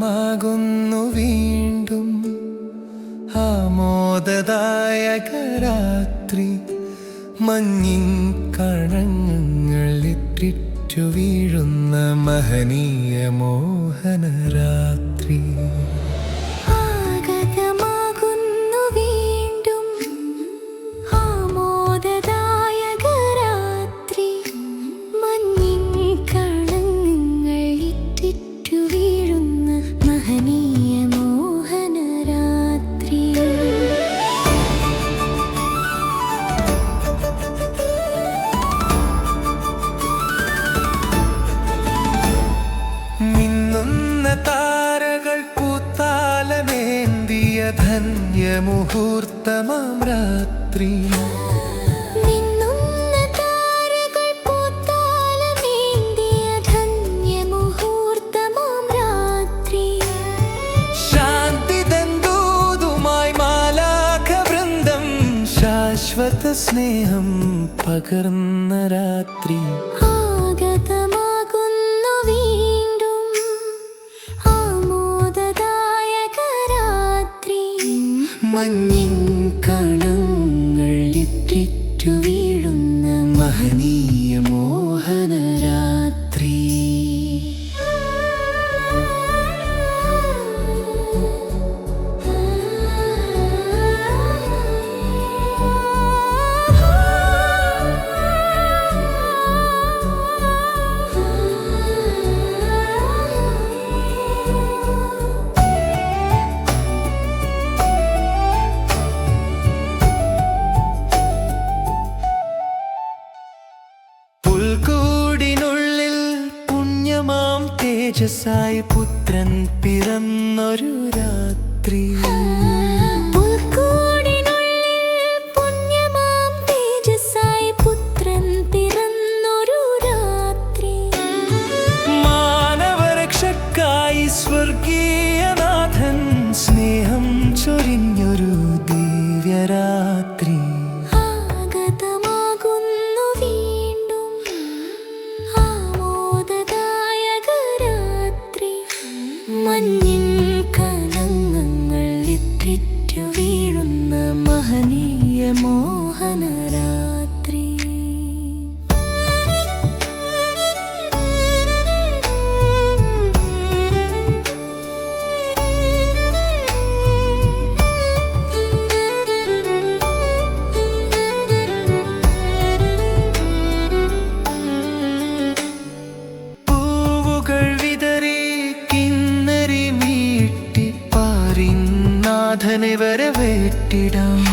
പ്രകാശമാകുന്നു വീണ്ടും. ആമോദദായക രാത്രി മഞ്ഞിൻ കണങ്ങളിൽ വീഴുന്ന മഹനീയ മോഹനരാ. മുഹൂർത്തമാം രാത്രി. സ്നേഹം പകർന്ന രാത്രി. ആഗതമ മഞ്ഞിൻ കണ തേജസ്സായി പുത്രൻ പിറന്നൊരു രാത്രി. வரவேட்டிடம்